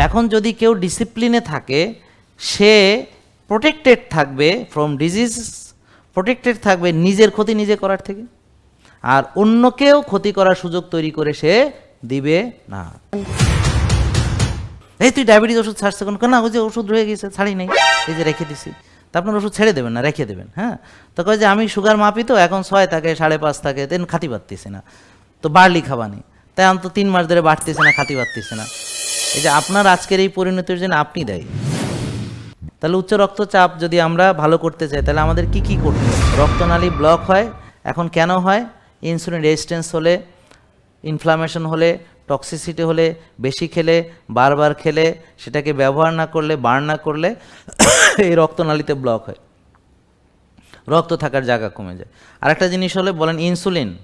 এখন যদি কেউ ডিসিপ্লিনে থাকে, সে প্রোটেক্টেড থাকবে ফ্রম ডিজিজ প্রোটেক্টেড থাকবে নিজের ক্ষতি নিজে করার থেকে। আর অন্যকেও ক্ষতি করার সুযোগ তৈরি করে সে দিবে না। এই তুই ডায়াবেটিস ওষুধ ছাড়ছে কোন? না, ওই যে ওষুধ রয়ে গেছে, ছাড়ি নেই, এই যে রেখে দিছি। তা আপনার ওষুধ ছেড়ে দেবেন না, রেখে দেবেন হ্যাঁ? তো কয় যে আমি সুগার মাপি তো, এখন ছয় থাকে, সাড়ে পাঁচ থাকে তেন খাতি পারতেছি না। তো বাড়লি খাবানি। তাই আমি তো তিন মাস ধরে বাড়তেছে না, খাতি পারতেছে না। এই যে আপনার আজকের এই পরিণতির জন্য আপনি দায়ী। তাহলে উচ্চ রক্তচাপ যদি আমরা ভালো করতে চাই, তাহলে আমাদের কি কি করতে হবে? রক্তনালী ব্লক হয়, এখন কেন হয়? ইনসুলিন রেজিস্ট্যান্স হলে ইনফ্লামেশন হলে টক্সিসিটি হলে, বেশি খেলে, বারবার খেলে, সেটাকে ব্যবহার না করলে বার্ন না করলে, এই রক্তনালীতে ব্লক হয়। রক্ত থাকার জায়গা কমে যায়। আরেকটা জিনিস হলে বলেন ইনসুলিন,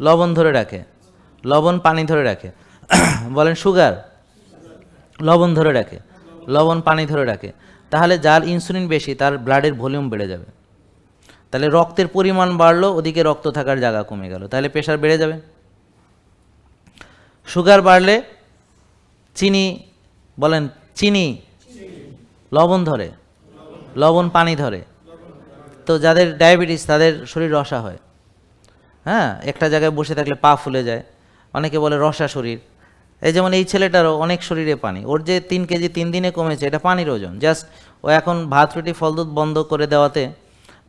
লবণ ধরে রাখে, লবণ পানি ধরে রাখে। বলেন সুগার লবণ ধরে রাখে, লবণ, পানি ধরে রাখে, তাহলে যার ইনসুলিন বেশি, তার ব্লাডের ভলিউম বেড়ে যাবে। তাহলে রক্তের পরিমাণ বাড়লো, ওদিকে রক্ত থাকার জায়গা কমে গেল, তাহলে প্রেশার বেড়ে যাবে। সুগার বাড়লে চিনি, বলেন চিনি, লবণ ধরে, লবণ, পানি ধরে। তো যাদের ডায়াবেটিস তাদের শরীর রসা হয়। হ্যাঁ একটা জায়গায় বসে থাকলে পা ফুলে যায়, অনেকে বলে রসা শরীর। এই যেমন এই ছেলেটারও অনেক শরীরে পানি। ওর যে তিন কেজি তিন দিনে কমেছে, এটা পানির ওজন। জাস্ট ও এখন ভাত, রুটি, ফল, দুধ বন্ধ করে দেওয়াতে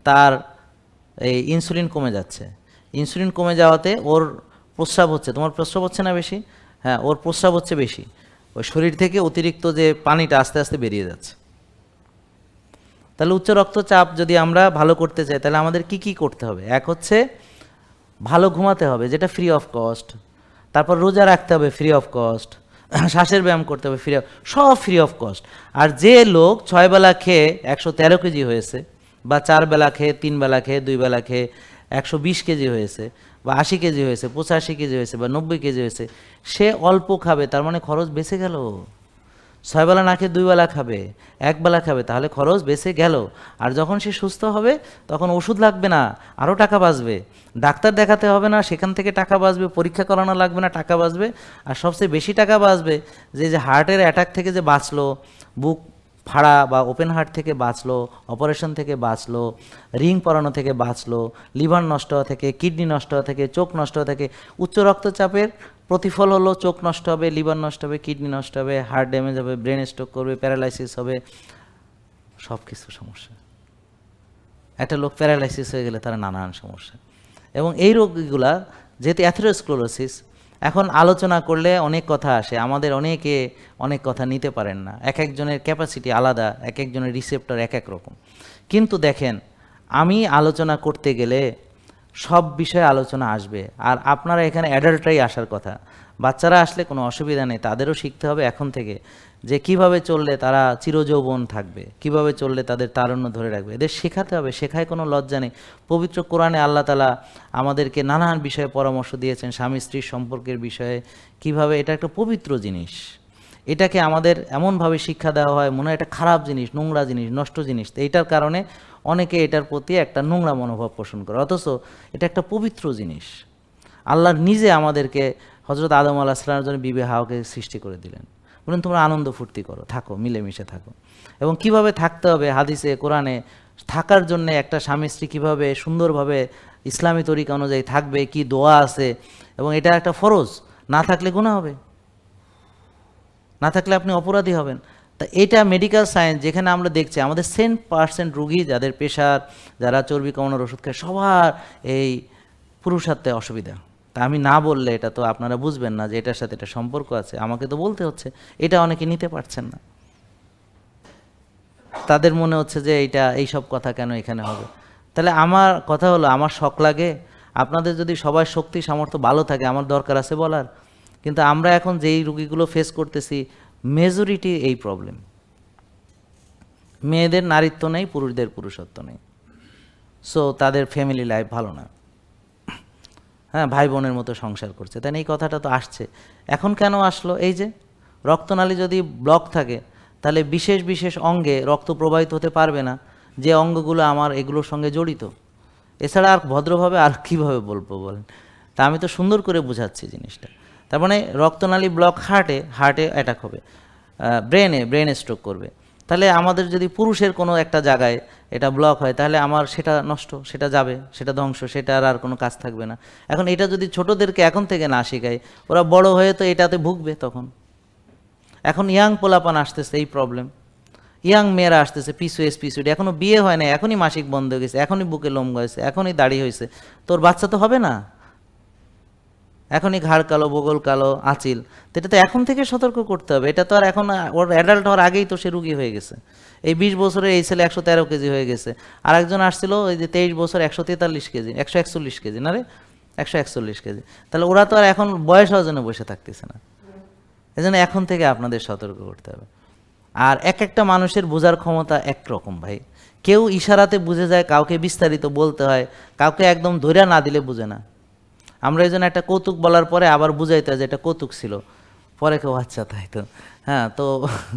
তার এই ইনসুলিন কমে যাচ্ছে। ইনসুলিন কমে যাওয়াতে ওর প্রস্রাব হচ্ছে। তোমার প্রস্রাব হচ্ছে না বেশি? হ্যাঁ ওর প্রস্রাব হচ্ছে বেশি। ওই শরীর থেকে অতিরিক্ত যে পানিটা আস্তে আস্তে বেরিয়ে যাচ্ছে। তাহলে উচ্চ রক্তচাপ যদি আমরা ভালো করতে চাই, তাহলে আমাদের কি কি করতে হবে? এক হচ্ছে ভালো ঘুমাতে হবে, যেটা ফ্রি অফ কস্ট তারপর রোজা রাখতে হবে ফ্রি অফ কস্ট শ্বাসের ব্যায়াম করতে হবে ফ্রি সব ফ্রি অফ কস্ট আর যে লোক ছয় বেলা খেয়ে একশো তেরো কেজি হয়েছে, বা চার বেলা খেয়ে, তিন বেলা খেয়ে, দুই বেলা খেয়ে একশো বিশ কেজি হয়েছে, বা আশি কেজি হয়েছে, পঁচাশি কেজি হয়েছে, বা নব্বই কেজি হয়েছে, সে অল্প খাবে, তার মানে খরচ বেঁচে গেল। ছয় বেলা না খেয়ে দুই বেলা খাবে, এক বেলা খাবে, তাহলে খরচ বেঁচে গেল। আর যখন সে সুস্থ হবে, তখন ওষুধ লাগবে না আরও টাকা বাঁচবে। ডাক্তার দেখাতে হবে না, সেখান থেকে টাকা বাঁচবে, পরীক্ষা করানো লাগবে না, টাকা বাঁচবে। আর সবচেয়ে বেশি টাকা বাঁচবে, যে যে হার্টের অ্যাটাক থেকে যে বাঁচলো, বুক ফাড়া বা ওপেন হার্ট থেকে বাঁচলো, অপারেশন থেকে বাঁচলো, রিং পরানো থেকে বাঁচলো, লিভার নষ্ট হওয়া থেকে, কিডনি নষ্ট হওয়া থেকে, চোখ নষ্ট হওয়া থেকে, উচ্চ রক্তচাপের প্রতিফল হলো, চোখ নষ্ট হবে, লিভার নষ্ট হবে, কিডনি নষ্ট হবে, হার্ট ড্যামেজ হবে, ব্রেন স্ট্রোক করবে, প্যারালাইসিস হবে সব কিছু সমস্যা। একটা লোক প্যারালাইসিস হয়ে গেলে তারা নানান সমস্যা। এবং এই রোগগুলা, যেহেতু অ্যাথেরোস্ক্লোরোসিস, এখন আলোচনা করলে অনেক কথা আসে, আমাদের অনেকে অনেক কথা নিতে পারেন না। এক একজনের ক্যাপাসিটি আলাদা, এক একজনের রিসেপ্টর এক এক রকম। কিন্তু দেখেন, আমি আলোচনা করতে গেলে সব বিষয়ে আলোচনা আসবে। আর আপনারা এখানে অ্যাডাল্টরাই আসার কথা। বাচ্চারা আসলে কোনো অসুবিধা নেই, তাদেরও শিখতে হবে এখন থেকে যে কীভাবে চললে তারা চিরযৌবন থাকবে, কীভাবে চললে তাদের তারুণ্য ধরে রাখবে। এদের শেখাতে হবে, শেখায় কোনো লজ্জা নেই। পবিত্র কোরআনে আল্লাহ তালা আমাদেরকে নানান বিষয়ে পরামর্শ দিয়েছেন স্বামী স্ত্রীর সম্পর্কের বিষয়ে, কীভাবে এটা একটা পবিত্র জিনিস। এটাকে আমাদের এমনভাবে শিক্ষা দেওয়া হয়, মনে হয় এটা খারাপ জিনিস, নোংরা জিনিস, নষ্ট জিনিস। তো এইটার কারণে অনেকে এটার প্রতি একটা নোংরা মনোভাব পোষণ করে। অথচ এটা একটা পবিত্র জিনিস। আল্লাহ নিজে আমাদেরকে হজরত আদম আল্লাহ জন্য বিবে হাওয়াকে সৃষ্টি করে দিলেন। বলুন, তোমরা আনন্দ ফুর্তি করো, থাকো, মিলেমিশে থাকো। এবং কীভাবে থাকতে হবে হাদিসে, কোরআনে? থাকার জন্য একটা স্বামী স্ত্রী কীভাবে সুন্দরভাবে ইসলামী তরিকা অনুযায়ী থাকবে, কি দোয়া আছে? এবং এটা একটা ফরজ, না থাকলে গুণা হবে। না থাকলে আপনি অপরাধী হবেন। তা এটা মেডিকেল সায়েন্স যেখানে আমরা দেখছি, আমাদের সেন পার্সেন্ট রুগী যাদের প্রেশার যারা চর্বি কমানোর ওষুধ খায়, সবার এই পুরুষার্থে অসুবিধা। তা আমি না বললে এটা তো আপনারা বুঝবেন না যে এটার সাথে এটা সম্পর্ক আছে। আমাকে তো বলতে হচ্ছে, এটা অনেকে নিতে পারছেন না। তাদের মনে হচ্ছে যে এইটা, এই সব কথা কেন এখানে হবে? তাহলে আমার কথা হলো, আমার শখ লাগে। আপনাদের যদি সবাই শক্তি সামর্থ্য ভালো থাকে, আমার দরকার আছে বলার। কিন্তু আমরা এখন যেই রুগীগুলো ফেস করতেছি মেজরিটি এই প্রবলেম মেয়েদের নারীত্ব নেই, পুরুষদের পুরুষত্ব নেই। সো তাদের ফ্যামিলি লাইফ ভালো না। হ্যাঁ ভাই বোনের মতো সংসার করছে। তাই? এই কথাটা তো আসছে। এখন কেন আসলো? এই যে, রক্তনালী যদি ব্লক থাকে, তাহলে বিশেষ বিশেষ অঙ্গে রক্ত প্রবাহিত হতে পারবে না। যে অঙ্গগুলো আমার, এগুলোর সঙ্গে জড়িত। এছাড়া আর ভদ্রভাবে আর কীভাবে বলব বলেন? তা আমি তো সুন্দর করে বোঝাচ্ছি জিনিসটা। তার মানে রক্তনালী ব্লক হার্টে হার্টে অ্যাটাক হবে। ব্রেনে ব্রেনে স্ট্রোক করবে। তাহলে আমাদের যদি পুরুষের কোনো একটা জায়গায় এটা ব্লক হয়, তাহলে আমার সেটা নষ্ট, সেটা যাবে, সেটা ধ্বংস, সেটা আর আর কোনো কাজ থাকবে না। এখন এটা যদি ছোটদেরকে এখন থেকে না শেখায়, ওরা বড় হয়ে তো এটাতে ভুগবে তখন। এখন ইয়াং পোলাপান আসতেছে, এই প্রবলেম ইয়াং মেয়েরা আসতেছে পিসুএস পিসুডি এখনও বিয়ে হয় না এখনই মাসিক বন্ধ হয়ে গেছে, এখনই বুকে লোম গেছে এখনই দাড়ি হয়েছে। তোর বাচ্চা তো হবে না। এখনই ঘাড় কালো, বগল কালো, আঁচিল। তো এটা তো এখন থেকে সতর্ক করতে হবে। এটা তো আর এখন, ওর অ্যাডাল্ট হওয়ার আগেই তো সে রুগী হয়ে গেছে। এই বিশ বছরে এই ছেলে একশো তেরো কেজি হয়ে গেছে। আর একজন আসছিল, ওই যে তেইশ বছর একশো তেতাল্লিশ কেজি, একশো একচল্লিশ কেজি, না রে? একশো একচল্লিশ কেজি। তাহলে ওরা তো আর এখন বয়স হওয়ার জন্য বসে থাকতেছে না। এই জন্য এখন থেকে আপনাদের সতর্ক করতে হবে। আর এক একটা মানুষের বোঝার ক্ষমতা একরকম ভাই। কেউ ইশারাতে বুঝে যায়, কাউকে বিস্তারিত বলতে হয়, কাউকে একদম ধৈর্য না দিলে বুঝে না। আমরা এই জন্য একটা কৌতুক বলার পরে আবার বুঝাইতে যে এটা কৌতুক ছিল। পরে কেউ আচ্ছা তাই তো। হ্যাঁ তো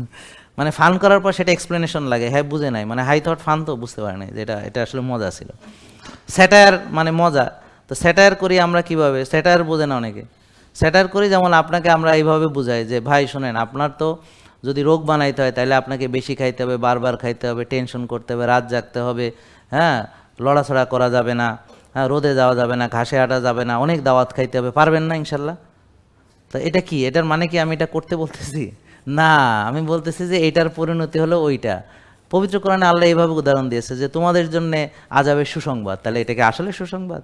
মানে ফান করার পর সেটা এক্সপ্লেনেশন লাগে। হ্যাঁ বুঝে নাই। মানে হাই থট ফান তো বুঝতে পারে নাই যে এটা আসলে মজা ছিল। স্যাটায়ার মানে মজা। তো স্যাটায়ার করি আমরা কীভাবে? স্যাটায়ার বোঝে না অনেকে। স্যাটার করি যেমন আপনাকে আমরা এইভাবে বুঝাই যে, ভাই, শোনেন, আপনার তো যদি রোগ বানাইতে হয় তাহলে আপনাকে বেশি খাইতে হবে, বারবার খাইতে হবে টেনশন করতে হবে, রাত জাগতে হবে। হ্যাঁ লড়াছড়া করা যাবে না। রোদে যাওয়া যাবে না, ঘাসে হাঁটা যাবে না, অনেক দাওয়াত খাইতে হবে, পারবেন না ইনশাল্লাহ? তো এটা কি? এটার মানে কি আমি এটা করতে বলতেছি? না, আমি বলতেছি যে এটার পরিণতি হলো ওইটা। পবিত্র কোরআনে আল্লাহ এইভাবে উদাহরণ দিয়েছে যে তোমাদের জন্যে আজাবের সুসংবাদ। তাহলে এটাকে আসলে সুসংবাদ?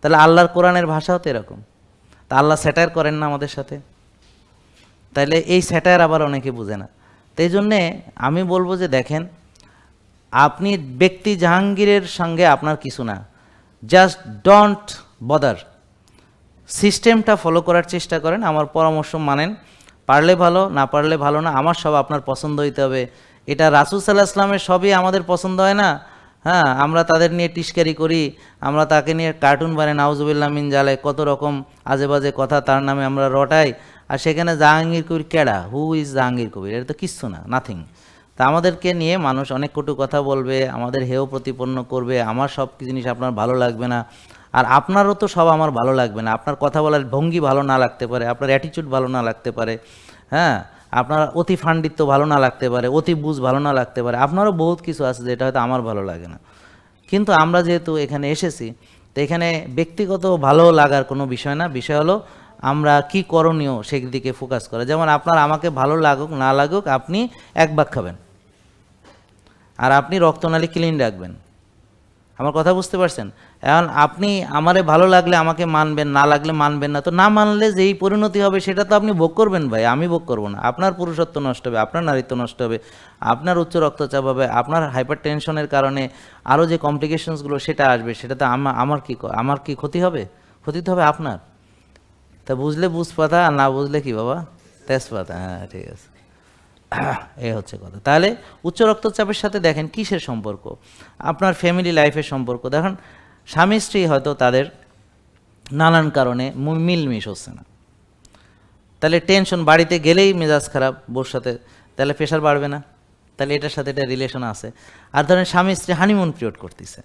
তাহলে আল্লাহর কোরআনের ভাষাও তো এরকম। তা আল্লাহ স্যাটায়ার করেন না আমাদের সাথে? তাইলে এই স্যাটায়ার আবার অনেকে বুঝে না। তো এই জন্যে আমি বলব যে দেখেন, আপনি ব্যক্তি জাহাঙ্গীরের সঙ্গে আপনার কিছু না। জাস্ট ডোন্ট বদার সিস্টেমটা ফলো করার চেষ্টা করেন, আমার পরামর্শ মানেন। পারলে ভালো, না পারলে ভালো না, আমার সব আপনার পছন্দ হইতে হবে। এটা রাসুল সাল্লাহ আসলামের সবই আমাদের পছন্দ হয় না? হ্যাঁ আমরা তাদের নিয়ে টিস্কারি করি, আমরা তাকে নিয়ে কার্টুন বানাই নাউজুবিল্লা মিন জালে, কত রকম আজে বাজে কথা তার নামে আমরা রটাই। আর সেখানে জাহাঙ্গীর কবির কেডা? Who is Jahangir Kabir? এটা তো কিচ্ছু না নাথিং তা আমাদেরকে নিয়ে মানুষ অনেক কটু কথা বলবে, আমাদের হেয় প্রতিপন্ন করবে, আমার সব জিনিস আপনার ভালো লাগবে না? আর আপনারও তো সব আমার ভালো লাগবে না। আপনার কথা বলার ভঙ্গি ভালো না লাগতে পারে, আপনার অ্যাটিচিউড ভালো না লাগতে পারে হ্যাঁ? আপনার অতি ফান্ডিত্ব ভালো না লাগতে পারে, অতি বুঝ ভালো না লাগতে পারে। আপনারও বহুত কিছু আছে যেটা হয়তো আমার ভালো লাগে না। কিন্তু আমরা যেহেতু এখানে এসেছি, তো এখানে ব্যক্তিগত ভালো লাগার কোনো বিষয় না। বিষয় হলো আমরা কি করণীয় সেদিকে ফোকাস করা। যেমন আপনার আমাকে ভালো লাগুক, না লাগুক, আপনি এক ভাগ খাবেন। আর আপনি রক্তনালী ক্লিন রাখবেন। আমার কথা বুঝতে পারছেন? এখন আপনি আমারে ভালো লাগলে আমাকে মানবেন, না লাগলে মানবেন না। তো না মানলে যেই পরিণতি হবে সেটা তো আপনি ভোগ করবেন ভাই, আমি ভোগ করব না। আপনার পুরুষত্ব নষ্ট হবে, আপনার নারীত্ব নষ্ট হবে, আপনার উচ্চ রক্তচাপ হবে, আপনার হাইপার টেনশনের কারণে আরও যে কমপ্লিকেশনসগুলো সেটা আসবে, সেটা তো আমার আমার কি আমার কি ক্ষতি হবে? ক্ষতি তো হবে আপনার। তা বুঝলে বুঝ পাতা না বুঝলে কি বাবা? তেজপাতা হ্যাঁ ঠিক আছে। এই হচ্ছে কথা। তাহলে উচ্চ রক্তচাপের সাথে দেখেন কিসের সম্পর্ক? আপনার ফ্যামিলি লাইফের সম্পর্ক। দেখেন, স্বামী স্ত্রী হয়তো তাদের নানান কারণে মিলমিশ হচ্ছে না। তাহলে টেনশন বাড়িতে গেলেই মেজাজ খারাপ বোর সাথে তাহলে প্রেশার বাড়বে না। তাহলে এটার সাথে এটা রিলেশন আছে। আর ধরেন স্বামী স্ত্রী হানিমুন পিরিয়ড করতেছে।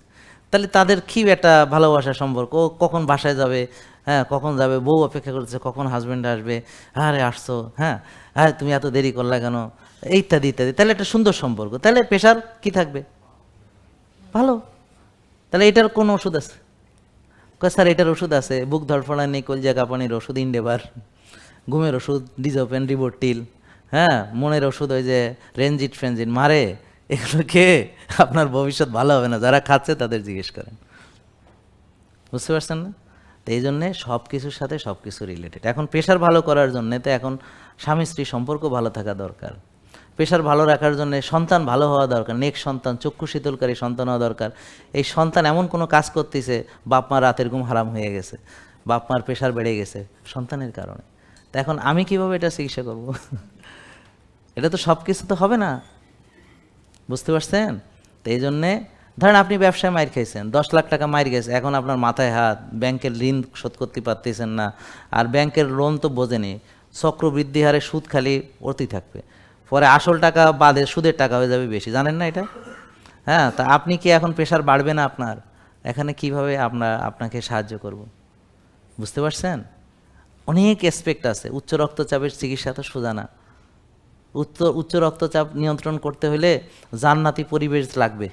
তাহলে তাদের কি একটা ভালোবাসার সম্পর্ক? কখন বাসায় যাবে? হ্যাঁ কখন যাবে? বউ অপেক্ষা করতেছে, কখন হাজব্যান্ড আসবে? হ্যাঁ রে আসছো। হ্যাঁ হ্যাঁ তুমি এত দেরি করলা কেন? ইত্যাদি ইত্যাদি। তাহলে একটা সুন্দর সম্পর্ক। তাহলে প্রেশার কি থাকবে? ভালো। তাহলে এটার কোন ওষুধ আছে? স্যার, এটার ওষুধ আছে। বুক ধরফড়া নেই, কলজা কাঁপানির ওষুধ, ইন্ডেবার। ঘুমের ওষুধ ডিজোপেন রিবোটিল হ্যাঁ মনের ওষুধ ওই যে রেঞ্জিট ফ্রেঞ্জিট মারে এগুলো খেয়ে আপনার ভবিষ্যৎ ভালো হবে না। যারা খাচ্ছে তাদের জিজ্ঞেস করেন। বুঝতে পারছেন না? তো এই জন্যে সব কিছুর সাথে সব কিছু রিলেটেড এখন প্রেশার ভালো করার জন্যে তো এখন স্বামী স্ত্রী সম্পর্ক ভালো থাকা দরকার। প্রেশার ভালো রাখার জন্য সন্তান ভালো হওয়া দরকার। নেক সন্তান, চক্ষু শীতলকারী সন্তান হওয়া দরকার। এই সন্তান এমন কোনো কাজ করতেছে, বাপ মা রাতের ঘুম হারাম হয়ে গেছে, বাপ মার প্রেশার বেড়ে গেছে, সন্তানের কারণে। তা এখন আমি কীভাবে এটা চিকিৎসা করব? এটা তো সব কিছু তো হবে না। বুঝতে পারছেন? তো এই জন্যে, ধরেন আপনি ব্যবসায় মাইর খাইছেন, দশ লাখ টাকা মাইর গেছে, এখন আপনার মাথায় হাত, ব্যাংকের ঋণ শোধ করতে পারতেছেন না, আর ব্যাংকের লোন তো বোঝেনি, চক্রবৃদ্ধি হারে সুদ খালি অতি থাকবে। পরে আসল টাকা বাদে সুদের টাকা হয়ে যাবে বেশি, জানেন না এটা? হ্যাঁ তা আপনি কি এখন প্রেশার বাড়বে না আপনার? এখানে কীভাবে আপনার আপনাকে সাহায্য করব? বুঝতে পারছেন? অনেক এসপেক্ট আছে, উচ্চ রক্তচাপের চিকিৎসা তো সোজা না। উচ্চ উচ্চ রক্তচাপ নিয়ন্ত্রণ করতে হলে জান্নাতি পরিবেশ লাগবে।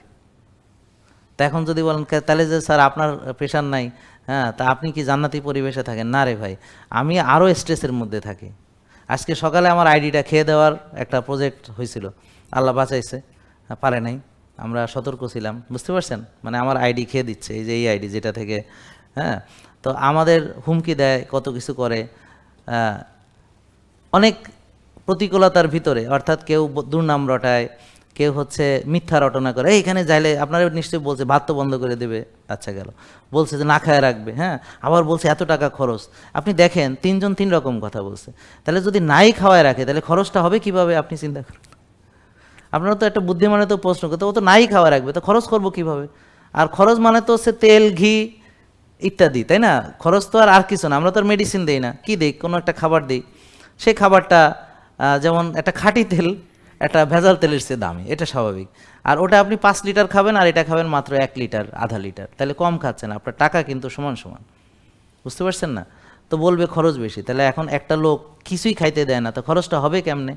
তা এখন যদি বলেন তাহলে যে স্যার আপনার প্রেশার নাই হ্যাঁ তা আপনি কি জান্নাতি পরিবেশে থাকেন? না রে ভাই, আমি আরও স্ট্রেসের মধ্যে থাকি। আজকে সকালে আমার আইডিটা খেয়ে দেওয়ার একটা প্রজেক্ট হয়েছিল আল্লাহ বাঁচাইছে পারে নাই। আমরা সতর্ক ছিলাম, বুঝতে পারছেন? মানে আমার আইডি খেয়ে দিচ্ছে, এই যে এই আইডি যেটা থেকে হ্যাঁ। তো আমাদের হুমকি দেয়, কত কিছু করে অনেক প্রতিকূলতার ভিতরে, অর্থাৎ কেউ দুর্নাম রটায়, কেউ হচ্ছে মিথ্যা রটনা করে। এইখানে যাইলে আপনারা নিশ্চয়ই বলছে, ভাত তো বন্ধ করে দেবে। আচ্ছা গেল। বলছে যে, না খায় রাখবে। হ্যাঁ? আবার বলছে, এত টাকা খরচ। আপনি দেখেন, তিনজন তিন রকম কথা বলছে। তাহলে যদি নাই খাওয়ায় রাখে, তাহলে খরচটা হবে কীভাবে, আপনি চিন্তা করুন? আপনারা তো একটা বুদ্ধিমানে তো প্রশ্ন করতে, ও তো নাই খাওয়া রাখবে, তো খরচ করব কীভাবে? আর খরচ মানে তো হচ্ছে তেল, ঘি ইত্যাদি, তাই না? খরচ তো আর আর কিছু না, আমরা তো আর মেডিসিন দিই না। কি দিই? কোনো একটা খাবার দিই। সেই খাবারটা যেমন একটা খাঁটি তেল, একটা ভেজাল তেলের চেয়ে দামি, এটা স্বাভাবিক। আর ওটা আপনি পাঁচ লিটার খাবেন, আর এটা খাবেন মাত্র এক লিটার, আধা লিটার। তাহলে কম খাচ্ছেন, আপনার টাকা কিন্তু সমান সমান। বুঝতে পারছেন না? তো বলবে খরচ বেশি। তাহলে এখন একটা লোক কিছুই খাইতে দেয় না, তো খরচটা হবে কেমনে?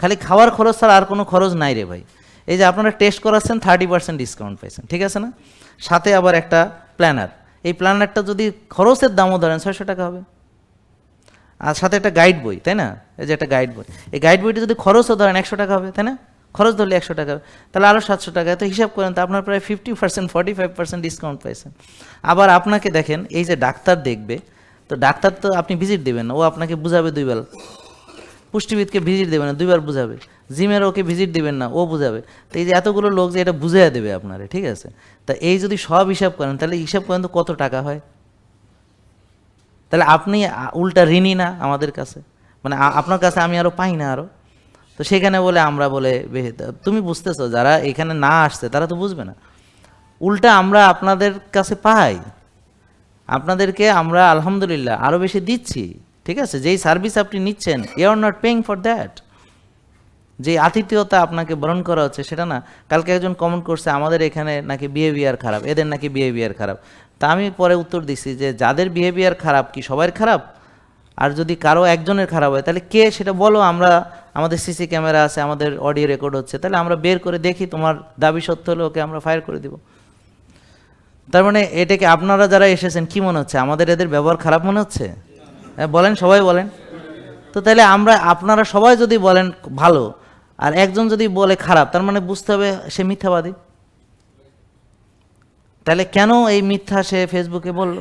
খালি খাওয়ার খরচ ছাড়া আর কোনো খরচ নাই রে ভাই। এই যে আপনারা টেস্ট করাচ্ছেন থার্টি পার্সেন্ট ডিসকাউন্ট পাইছেন, ঠিক আছে না? সাথে আবার একটা প্ল্যানার এই প্ল্যানারটা যদি খরচের দামও ধরেন, ছয়শো টাকা হবে। আর সাথে একটা গাইড বই, তাই না? এই যে একটা গাইড বই। এই গাইড বইটা যদি খরচও ধরেন একশো টাকা হবে, তাই না? খরচ ধরলে একশো টাকা হবে। তাহলে আরও সাতশো টাকা। তো হিসাব করেন, তো আপনার প্রায় fifty percent forty five percent discount পাইছেন। আবার আপনাকে দেখেন, এই যে ডাক্তার দেখবে, তো ডাক্তার তো আপনি ভিজিট দেবেন ও আপনাকে বুঝাবে দুইবার পুষ্টিবিদকে ভিজিট দেবেন না, দুইবার বুঝাবে। জিমের ওকে ভিজিট দেবেন না, ও বুঝাবে। তো এই যে এতগুলো লোক যে এটা বুঝাইয়া দেবে আপনারে, ঠিক আছে? তা এই যদি সব হিসাব করেন, তাহলে হিসাব করেন তো কত টাকা হয়? তাহলে আপনি উল্টা ঋণী না আমাদের কাছে? মানে আপনার কাছে আমি আরও পাই না আরও তো সেখানে বলে, আমরা বলে তুমি বুঝতেছো, যারা এখানে না আসছে, তারা তো বুঝবে না। উল্টা আমরা আপনাদের কাছে পাই। আপনাদেরকে আমরা আলহামদুলিল্লাহ আরও বেশি দিচ্ছি, ঠিক আছে? যেই সার্ভিস আপনি নিচ্ছেন you are not paying for that যে আতিথেয়তা আপনাকে বরণ করা হচ্ছে, সেটা না। কালকে একজন কমেন্ট করছে, আমাদের এখানে নাকি বিহেভিয়ার খারাপ, এদের নাকি বিহেভিয়ার খারাপ। তা আমি পরে উত্তর দিচ্ছি যে, যাদের বিহেভিয়ার খারাপ কি সবার খারাপ? আর যদি কারও একজনের খারাপ হয় তাহলে কে সেটা বলো? আমরা আমাদের সিসি ক্যামেরা আছে আমাদের অডিও রেকর্ড হচ্ছে। তাহলে আমরা বের করে দেখি তোমার দাবি সত্য হলে ওকে আমরা ফায়ার করে দিব। তার মানে এটাকে আপনারা যারা এসেছেন কি মনে হচ্ছে? আমাদের এদের ব্যবহার খারাপ মনে হচ্ছে? হ্যাঁ, বলেন সবাই বলেন। তো তাহলে আমরা আপনারা সবাই যদি বলেন ভালো আর একজন যদি বলে খারাপ তার মানে বুঝতে হবে সে মিথ্যাবাদী। তাহলে কেন এই মিথ্যা সে ফেসবুকে বলল?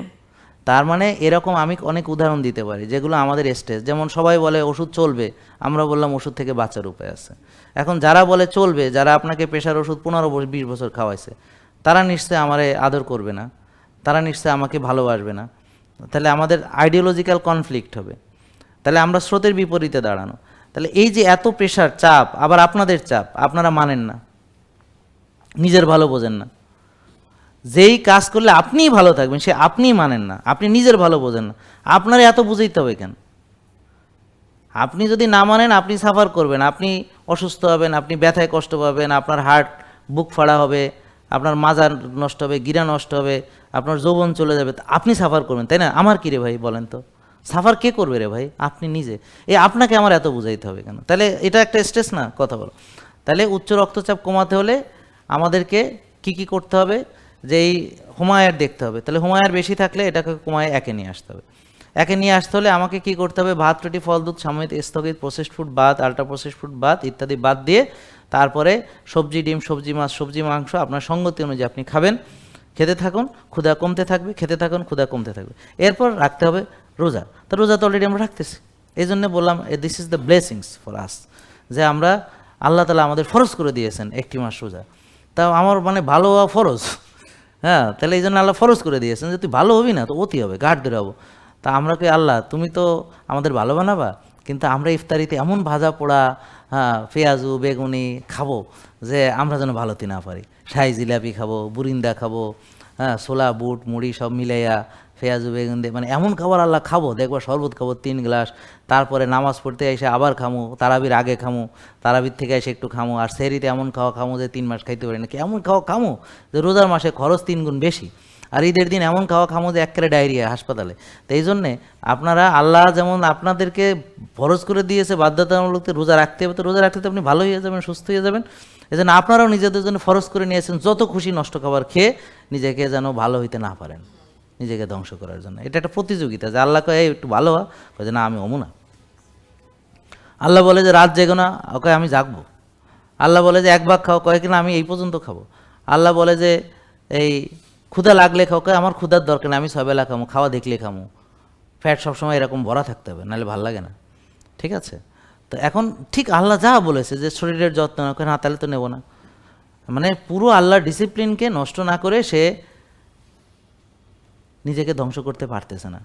তার মানে এরকম আমি অনেক উদাহরণ দিতে পারি, যেগুলো আমাদের স্টেজ যেমন সবাই বলে, ওষুধ চলবে। আমরা বললাম, ওষুধ থেকে বাঁচার উপায় আছে। এখন যারা বলে, চলবে, যারা আপনাকে প্রেশার ওষুধ পনেরো বিশ বছর খাওয়াইছে, তারা নিশ্চয়ই আমারে আদর করবে না। তারা নিশ্চয়ই আমাকে ভালোবাসবে না। তাহলে আমাদের আইডিওলজিক্যাল কনফ্লিক্ট হবে। তাহলে আমরা স্রোতের বিপরীতে দাঁড়ানো। তাহলে এই যে এত প্রেশার চাপ, আবার আপনাদের চাপ, আপনারা মানেন না। নিজের ভালো বোঝেন না। যেই কাজ করলে আপনিই ভালো থাকবেন, সে আপনিই মানেন না। আপনি নিজের ভালো বোঝেন না। আপনার এত বুঝাইতে হবে কেন? আপনি যদি না মানেন, আপনি সাফার করবেন। আপনি অসুস্থ হবেন, আপনি ব্যথায় কষ্ট পাবেন, আপনার হার্ট বুক ফাড়া হবে, আপনার মাজা নষ্ট হবে, গিরা নষ্ট হবে, আপনার যৌবন চলে যাবে আপনি সাফার করবেন, তাই না? আমার কি রে ভাই বলেন তো? সাফার কে করবে রে ভাই? আপনি নিজে। এই আপনাকে আমার এত বুঝাইতে হবে কেন? তাহলে এটা একটা স্ট্রেস না? কথা বলো। তাহলে উচ্চ রক্তচাপ কমাতে হলে আমাদেরকে কি কি করতে হবে? যে এই হুমায়ের দেখতে হবে। তাহলে হুমায়ের বেশি থাকলে এটাকে কমায় একে নিয়ে আসতে হবে। একে নিয়ে আসতে হলে আমাকে কি করতে হবে? ভাত, রুটি, ফল, দুধ, সাময়িক স্থগিত প্রসেসড ফুড বাদ আল্ট্রা প্রসেসড ফুড বাদ ইত্যাদি বাদ দিয়ে তারপরে সবজি, ডিম, সবজি, মাছ, সবজি, মাংস আপনার সঙ্গতি অনুযায়ী আপনি খাবেন। খেতে থাকুন, ক্ষুধা কমতে থাকবে, খেতে থাকুন, ক্ষুধা কমতে থাকবে। এরপর রাখতে হবে রোজা। তো রোজা তো অলরেডি আমরা রাখতেছি। এই জন্য বললাম this is the blessings for us যে আমরা আল্লাহ তালা আমাদের ফরজ করে দিয়েছেন একটি মাস রোজা। তা আমার মানে ভালো হওয়া ফরজ। হ্যাঁ তাহলে এই জন্য আল্লাহ ফরজ করে দিয়েছেন যে তুই ভালো হবি না, তো অতি হবে গাঢ় ধরে হব। তা আমরা কি আল্লাহ, তুমি তো আমাদের ভালো বানাবা, কিন্তু আমরা ইফতারিতে এমন ভাজা পোড়া হ্যাঁ পেঁয়াজু, বেগুনি খাব যে আমরা যেন ভালোতে না পারি। শাহি জিলাপি খাব, বুরিন্দা খাব হ্যাঁ ছোলা, বুট, মুড়ি সব মিলাইয়া পেঁয়াজু বেগুন দিয়ে মানে এমন খাবার আল্লাহ খাব, দেখবা শরবত খাব তিন গ্লাস, তারপরে নামাজ পড়তে এসে আবার খামো, তারাবির আগে খামো, তারাবির থেকে এসে একটু খামো, আর সেরিতে এমন খাওয়া খামো যে তিন মাস খাইতে পারি না। এমন খাওয়া খামো যে রোজার মাসে খরচ তিন গুণ বেশি? আর ঈদের দিন এমন খাওয়া খামো যে একেবারে ডায়রিয়া হাসপাতালে। তো এই জন্যে আপনারা আল্লাহ যেমন আপনাদেরকে ফরজ করে দিয়েছে বাধ্যতামূলক রোজা রাখতে হবে, তো রোজা রাখতে তো আপনি ভালো হয়ে যাবেন, সুস্থ হয়ে যাবেন। এই জন্য আপনারাও নিজেদের জন্য ফরজ করে নিয়েছেন, যত খুশি নষ্ট খাবার খেয়ে নিজেকে যেন ভালো হইতে না পারেন। নিজেকে ধ্বংস করার জন্য। এটা একটা প্রতিযোগিতা যে আল্লাহ কয়ে একটু ভালো হওয়া যে, না, আমি অমু না। আল্লাহ বলে যে, রাত জেগো না। ওকে আমি জাগবো। আল্লাহ বলে যে, এক ভাগ খাও। কয়ে কিনা আমি এই পর্যন্ত খাব। আল্লাহ বলে যে, এই ক্ষুধা লাগলে খাও। কয়ে, আমার ক্ষুধার দরকার নেই, আমি ছবেলা খামো, খাওয়া দেখলে খামো। ফ্যাট সবসময় এরকম ভরা থাকতে হবে, নাহলে ভালো লাগে না। ঠিক আছে? তো এখন ঠিক আল্লাহ যা বলেছে যে, শরীরের যত্ন না করে না, তাহলে তো নেব না। মানে পুরো আল্লাহর ডিসিপ্লিনকে নষ্ট না করে সে নিজেকে ধ্বংস করতে পারতেছে না।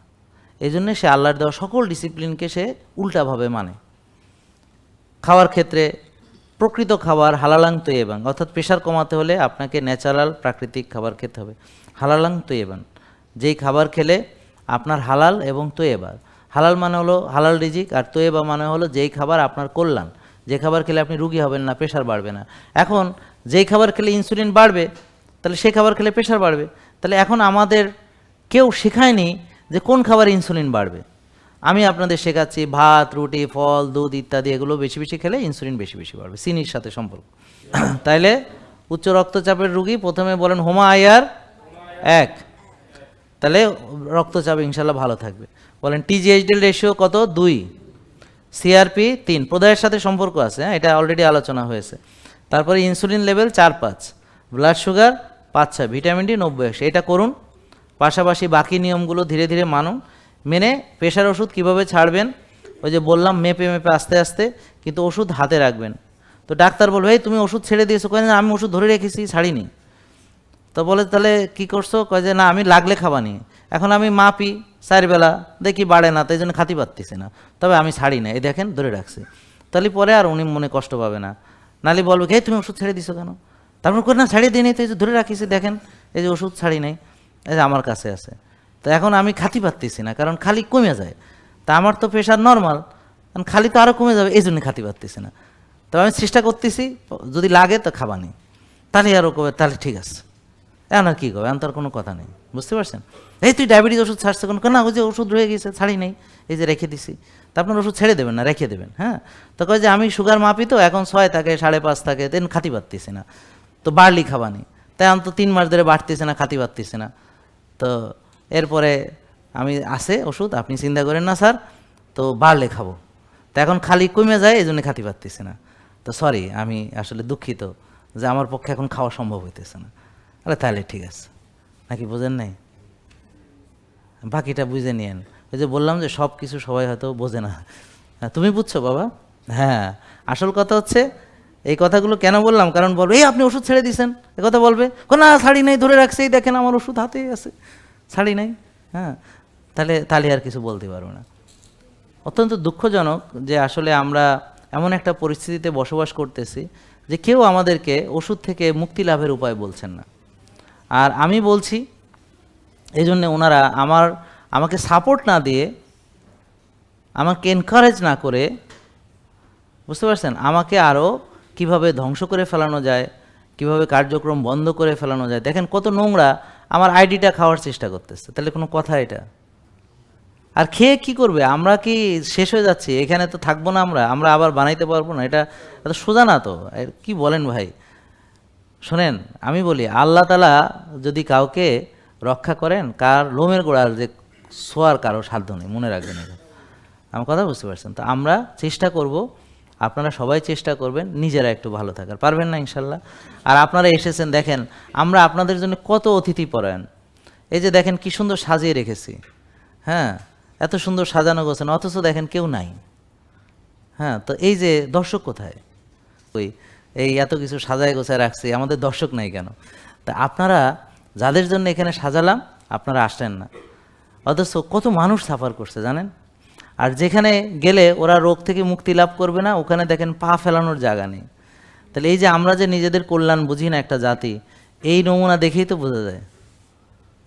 এই জন্যে সে আল্লাহর দেওয়া সকল ডিসিপ্লিনকে সে উল্টাভাবে মানে। খাওয়ার ক্ষেত্রে প্রকৃত খাবার হালালাং তৈবাং অর্থাৎ প্রেশার কমাতে হলে আপনাকে ন্যাচারাল প্রাকৃতিক খাবার খেতে হবে। হালালাং তৈবান যেই খাবার খেলে আপনার হালাল এবং তৈবার হালাল মানে হলো হালাল রিজিক, আর তৈবা মানে হলো যেই খাবার আপনার কল্যাণ। যে খাবার খেলে আপনি রুগী হবেন না, প্রেশার বাড়বে না। এখন যেই খাবার খেলে ইনসুলিন বাড়বে, তাহলে সেই খাবার খেলে প্রেশার বাড়বে। তাহলে এখন আমাদের কেউ শেখায়নি যে কোন খাবার ইনসুলিন বাড়বে। আমি আপনাদের শেখাচ্ছি ভাত, রুটি, ফল, দুধ ইত্যাদি, এগুলো বেশি বেশি খেলে ইনসুলিন বেশি বেশি বাড়বে, চিনির সাথে সম্পর্ক। তাইলে উচ্চ রক্তচাপের রুগী প্রথমে বলেন হোমা আয়ার এক। তাহলে রক্তচাপ ইনশাল্লাহ ভালো থাকবে। বলেন টিজিএইচডিএল রেশিও কত? দুই। সিআরপি তিন। প্রদায়ের সাথে সম্পর্ক আছে হ্যাঁ? এটা অলরেডি আলোচনা হয়েছে। তারপরে ইনসুলিন লেভেল চার পাঁচ। ব্লাড সুগার পাঁচ ছয়। ভিটামিন ডি নব্বই এটা করুন পাশাপাশি বাকি নিয়মগুলো ধীরে ধীরে মানুন মেনে প্রেশার ওষুধ কীভাবে ছাড়বেন? ওই যে বললাম, মেপে মেপে, আস্তে আস্তে কিন্তু ওষুধ হাতে রাখবেন। তো ডাক্তার বলবে, এই তুমি ওষুধ ছেড়ে দিয়েছ। কেন আমি ওষুধ ধরে রেখেছি, ছাড়িনি। তো বলে, তাহলে কি করছ? কয় যে, না, আমি লাগলে খাবানি এখন আমি মাপি চারবেলা, দেখি বাড়ে না তাই জন্য খাতি পারতেছি না। তবে আমি ছাড়ি না, এই দেখেন, ধরে রাখছি। তাহলে পরে আর উনি মনে কষ্ট পাবে না। নালে বলবে হে তুমি ওষুধ ছেড়ে দিছো কেন? তারপর করে না, ছাড়িয়ে দিই তো এই যে ধরে রাখিছি, দেখেন, এই যে ওষুধ ছাড়ি নাই। এই যে আমার কাছে আছে। তো এখন আমি খাতি পারতেছি না, কারণ খালি কমে যায়। তা আমার তো প্রেশার নর্মাল কারণ খালি তো আরও কমে যাবে এই জন্য খাতি পারতেছি না। তবে আমি চেষ্টা করতেছি, যদি লাগে তো খাবানি তাহলে আরও কবে তাহলে ঠিক আছে। এখন আর কী করবে, এখন তার কোনো কথা নেই, বুঝতে পারছেন? এই তুই ডায়াবেটিস ওষুধ ছাড়ছে কোনো? না, ওই যে ওষুধ রয়ে গেছে, ছাড়ি নেই, এই যে রেখে দিছি। তা আপনার ওষুধ ছেড়ে দেবেন না, রেখে দেবেন হ্যাঁ? তো কয় যে আমি সুগার মাপি তো, এখন ছয় থাকে, সাড়ে পাঁচ থাকে তেন খাতি পারতেছি না। তো বাড়লি খাবানি তাই আমি তো তিন মাস ধরে বাড়তেছে না, খাতি পারতেছি না। তো এরপরে আমি আছে ওষুধ আপনি চিন্তা করেন না স্যার তো বাড়লে খাব। তো এখন খালি কমে যায় এই জন্য খাতি পারতেছি না। তো সরি আমি আসলে দুঃখিত যে আমার পক্ষে এখন খাওয়া সম্ভব হইতেছে না। আরে তাহলে ঠিক আছে। নাকি বোঝেন নাই? বাকিটা বুঝে নিয়েন। ওই যে বললাম যে সব কিছু সবাই হয়তো বোঝে না। হ্যাঁ, তুমি বুঝছ বাবা? হ্যাঁ আসল কথা হচ্ছে এই কথাগুলো কেন বললাম? কারণ বলবে, এই আপনি ওষুধ ছেড়ে দিয়েছেন। এ কথা বলবে, "কো, না ছাড়ি নাই, ধরে রাখছে, এই দেখেন আমার ওষুধ হাতেই আছে। ছাড়ি নাই? হ্যাঁ। তাহলে তাহলে আর কিছু বলতে পারব না। অত্যন্ত দুঃখজনক যে আসলে আমরা এমন একটা পরিস্থিতিতে বসবাস করতেছি যে কেউ আমাদেরকে ওষুধ থেকে মুক্তি লাভের উপায় বলছেন না। আর আমি বলছি এই জন্যে ওনারা আমার, আমাকে সাপোর্ট না দিয়ে, আমাকে এনকারেজ না করে, বুঝতে পারছেন? আমাকে আরও কীভাবে ধ্বংস করে ফেলানো যায়, কীভাবে কার্যক্রম বন্ধ করে ফেলানো যায়। দেখেন কত নোংরা আমার আইডিটা খাওয়ার চেষ্টা করতেছে। তাহলে কোনো কথা এটা? আর খেয়ে কি করবে? আমরা কি শেষ হয়ে যাচ্ছি? এখানে তো থাকব না আমরা। আমরা আবার বানাইতে পারব না। এটা এত সোজা না তো। কি বলেন ভাই? শোনেন, আমি বলি, আল্লাহ তালা যদি কাউকে রক্ষা করেন, কার লোমের গোড়ার যে সোয়ার কারও সাধ্য নেই, মনে রাখবেন এটা। আমার কথা বুঝতে পারছেন? তো আমরা চেষ্টা করব আপনারা সবাই চেষ্টা করবেন নিজেরা একটু ভালো থাকার। পারবেন না ইনশাল্লাহ? আর আপনারা এসেছেন, দেখেন, আমরা আপনাদের জন্য কত অতিথি পরায়ণ। এই যে দেখেন কি সুন্দর সাজিয়ে রেখেছি। হ্যাঁ এত সুন্দর সাজানো গোছানো, অথচ দেখেন কেউ নাই। হ্যাঁ তো এই যে দর্শক কোথায়? ওই, এই এত কিছু সাজায় গোছায় রাখছি, আমাদের দর্শক নাই কেন? তা আপনারা যাদের জন্য এখানে সাজালাম, আপনারা আসলেন না। অথচ কত মানুষ সাফার করছে, জানেন? আর যেখানে গেলে ওরা রোগ থেকে মুক্তি লাভ করবে না, ওখানে দেখেন পা ফেলানোর জায়গা নেই। তাহলে এই যে আমরা যে নিজেদের কল্যাণ বুঝি না একটা জাতি, এই নমুনা দেখেই তো বোঝা যায়।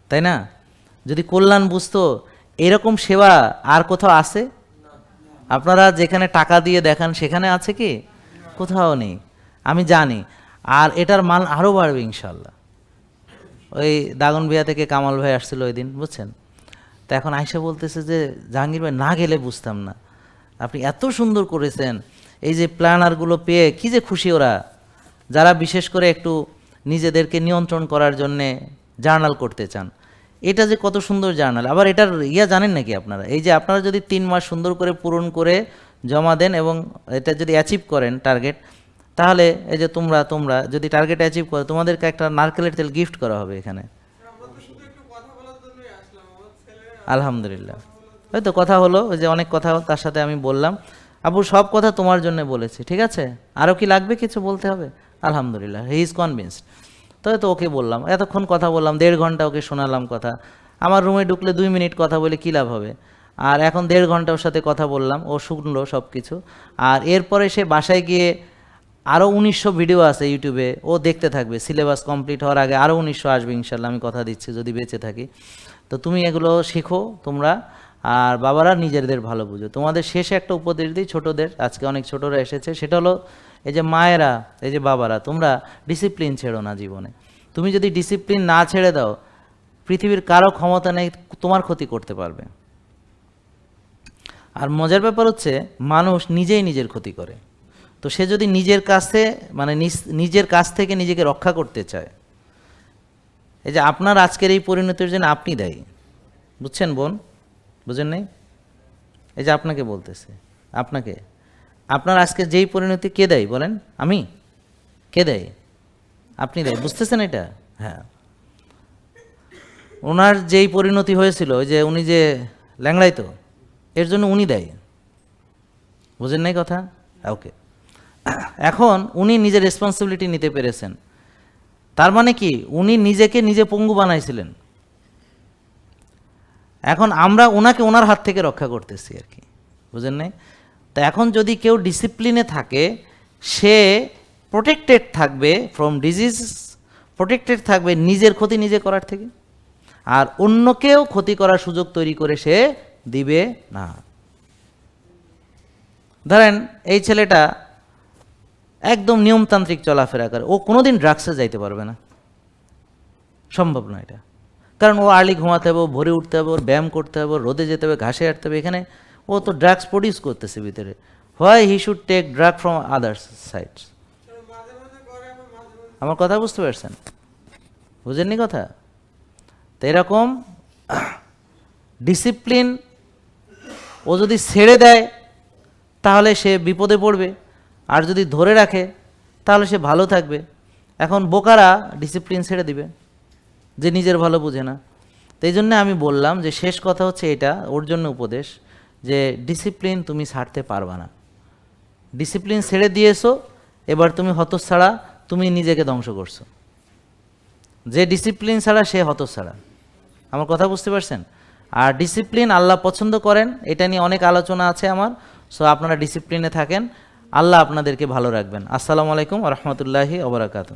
তাই না? যদি কল্যাণ বুঝতো, এরকম সেবা আর কোথাও আছে? আপনারা যেখানে টাকা দিয়ে দেখান, সেখানে আছে কি? কোথাও নেই। আমি জানি। আর এটার মান আরও বাড়বে ইনশাল্লাহ। ওই দাগনবিয়া থেকে কামাল ভাই আসছিল ওই দিন, বুঝছেন? তো এখন আয়সা বলতেছে যে, জাহাঙ্গীর ভাই, না গেলে বুঝতাম না। আপনি এত সুন্দর করেছেন। এই যে প্ল্যানারগুলো পেয়ে কি যে খুশি ওরা। যারা বিশেষ করে একটু নিজেদেরকে নিয়ন্ত্রণ করার জন্যে জার্নাল করতে চান। এটা যে কত সুন্দর জার্নাল। আবার এটার ইয়া জানেন নাকি আপনারা? এই যে আপনারা যদি তিন মাস সুন্দর করে পূরণ করে জমা দেন এবং এটা যদি অ্যাচিভ করেন টার্গেট তাহলে এই যে তোমরা তোমরা যদি টার্গেট অ্যাচিভ করো, তোমাদেরকে একটা নারকেলের তেল গিফট করা হবে এখানে। আলহামদুলিল্লাহ। হয়তো কথা হলো, ওই যে অনেক কথা তার সাথে আমি বললাম। আবু, সব কথা তোমার জন্য বলেছি, ঠিক আছে? আরও কি লাগবে কিছু বলতে হবে? আলহামদুলিল্লাহ হি ইজ কনভিন্সড তবে তো ওকে বললাম, এতক্ষণ কথা বললাম, দেড় ঘণ্টা ওকে শোনালাম কথা। আমার রুমে ঢুকলে দুই মিনিট কথা বলে কী লাভ হবে? আর এখন দেড় ঘণ্টা ওর সাথে কথা বললাম, ও শুনলো সব কিছু আর এরপরে সে বাসায় গিয়ে আরও উনিশশো ভিডিও আছে ইউটিউবে ও দেখতে থাকবে সিলেবাস কমপ্লিট হওয়ার আগে আরও উনিশশো আসবে ইনশাল্লাহ, আমি কথা দিচ্ছি, যদি বেঁচে থাকি। তো তুমি এগুলো শেখো তোমরা, আর বাবারা নিজেদের ভালো বুঝো। তোমাদের শেষে একটা উপদেশ দিই, ছোটদের, আজকে অনেক ছোটরা এসেছে, সেটা হলো এই যে মায়েরা, এই যে বাবারা, তোমরা ডিসিপ্লিন ছেড়ো না জীবনে। তুমি যদি ডিসিপ্লিন না ছেড়ে দাও, পৃথিবীর কারও ক্ষমতা নেই, তোমার ক্ষতি করতে পারবে। আর মজার ব্যাপার হচ্ছে, মানুষ নিজেই নিজের ক্ষতি করে। তো সে যদি নিজের কাছে মানে নিজ- নিজের কাছ থেকে নিজেকে রক্ষা করতে চায় এই যে আপনার আজকের এই পরিণতির জন্য আপনি দায়ী। বুঝছেন বোন? বুঝেন নাই? এই যে আপনাকে বলতেছে। আপনাকে। আপনার আজকে যেই পরিণতি কে দেয় বলেন? আমি? কে দেয়? আপনি দেয়। বুঝতেছেন এটা? হ্যাঁ। ওনার যেই পরিণতি হয়েছিল যে উনি যে ল্যাংড়াইতো এর জন্য উনি দেয়। বুঝেন নাই কথা? ওকে। এখন উনি নিজের রেসপন্সিবিলিটি নিতে পেরেছেন। তার মানে কি? উনি নিজেকে নিজে পঙ্গু বানাইছিলেন। এখন আমরা ওনাকে ওনার হাত থেকে রক্ষা করতেছি আর কি। বুঝেন নাই? তো এখন যদি কেউ ডিসিপ্লিনে থাকে, সে প্রোটেক্টেড থাকবে ফ্রম ডিজিজ প্রোটেক্টেড থাকবে নিজের ক্ষতি নিজে করার থেকে। আর অন্যকেও ক্ষতি করার সুযোগ তৈরি করে সে দিবে না। ধরেন, এই ছেলেটা একদম নিয়মতান্ত্রিক চলাফেরা করে। ও কোনোদিন ড্রাগসে যাইতে পারবে না। সম্ভব নয় এটা। কারণ ও আর্লি ঘুমাতে হবে ভোরে উঠতে হবে, ওর ব্যায়াম করতে হবে রোদে যেতে হবে, ঘাসে হাঁটতে হবে। এখানে ও তো ড্রাগস প্রডিউস করতেছে ভিতরে। Why he should take drug from others sides আমার কথা বুঝতে পারছেন? বুঝেননি কথা? তো এরকম ডিসিপ্লিন ও যদি ছেড়ে দেয়, তাহলে সে বিপদে পড়বে। আর যদি ধরে রাখে, তাহলে সে ভালো থাকবে। এখন বোকারা ডিসিপ্লিন ছেড়ে দিবে, যে নিজের ভালো বুঝে না। তো এই জন্য আমি বললাম যে শেষ কথা হচ্ছে এটা, ওর জন্য উপদেশ যে ডিসিপ্লিন তুমি ছাড়তে পারবা না। ডিসিপ্লিন ছেড়ে দিয়েছ, এবার তুমি হতচ্ছাড়া, তুমি নিজেকে ধ্বংস করছ। যে ডিসিপ্লিন ছাড়া, সে হতচ্ছাড়া। আমার কথা বুঝতে পারছেন? আর ডিসিপ্লিন আল্লাহ পছন্দ করেন, এটা নিয়ে অনেক আলোচনা আছে আমার। সো আপনারা ডিসিপ্লিনে থাকেন। আল্লাহ আপনাদেরকে ভালো রাখবেন। আসসালামু আলাইকুম রহমতুল্লাহি ওবরাকাতু